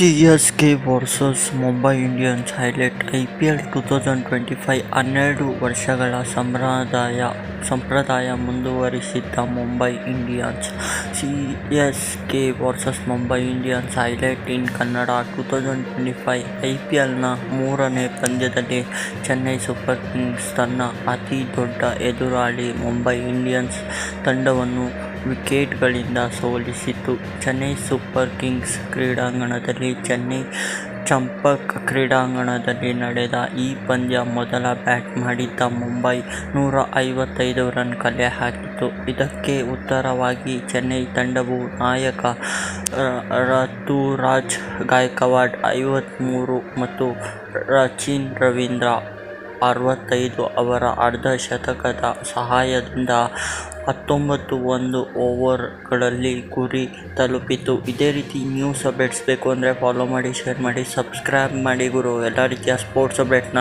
CSK versus Mumbai Indians highlight I P L two thousand twenty five ಹನ್ನೆರಡು ವರ್ಷಗಳ ಸಂಪ್ರದಾಯ ಸಂಪ್ರದಾಯ ಮುಂದುವರಿಸಿದ್ದ Mumbai Indians C S K versus Mumbai Indians highlight in Kannada two thousand twenty five I P ಎಲ್ನ ಮೂರನೇ ಪಂದ್ಯದಲ್ಲಿ Chennai super Kings ತನ್ನ ಅತಿ ದೊಡ್ಡ ಎದುರಾಳಿ ಮುಂಬೈ ಇಂಡಿಯನ್ಸ್ ತಂಡವನ್ನು ವಿಕೆಟ್ಗಳಿಂದ ಸೋಲಿಸಿತು. ಚೆನ್ನೈ ಸೂಪರ್ ಕಿಂಗ್ಸ್ ಕ್ರೀಡಾಂಗಣದಲ್ಲಿ ಚೆನ್ನೈ ಚಂಪಕ್ ಕ್ರೀಡಾಂಗಣದಲ್ಲಿ ನಡೆದ ಈ ಪಂದ್ಯ ಮೊದಲ ಬ್ಯಾಟ್ ಮಾಡಿದ್ದ ಮುಂಬೈ ನೂರ ಐವತ್ತೈದು ರನ್ ಕಲೆ ಹಾಕಿತು. ಇದಕ್ಕೆ ಉತ್ತರವಾಗಿ ಚೆನ್ನೈ ತಂಡವು ನಾಯಕ ಋತುರಾಜ್ ಗಾಯಕವಾಡ್ ಐವತ್ತ್ಮೂರು ಮತ್ತು ರಚಿನ್ ರವೀಂದ್ರ ಅರವತ್ತೈದು ಅವರ ಅರ್ಧಶತಕದ ಸಹಾಯದಿಂದ ಹತ್ತೊಂಬತ್ತು ಒಂದು ಓವರ್ಗಳಲ್ಲಿ ಗುರಿ ತಲುಪಿತು. ಇದೇ ರೀತಿ ನ್ಯೂಸ್ ಅಪ್ಡೇಟ್ಸ್ ಬೇಕು ಅಂದರೆ ಫಾಲೋ ಮಾಡಿ, ಶೇರ್ ಮಾಡಿ, ಸಬ್ಸ್ಕ್ರೈಬ್ ಮಾಡಿ ಗುರು. ಎಲ್ಲ ರೀತಿಯ ಸ್ಪೋರ್ಟ್ಸ್ ಅಪ್ಡೇಟ್ನ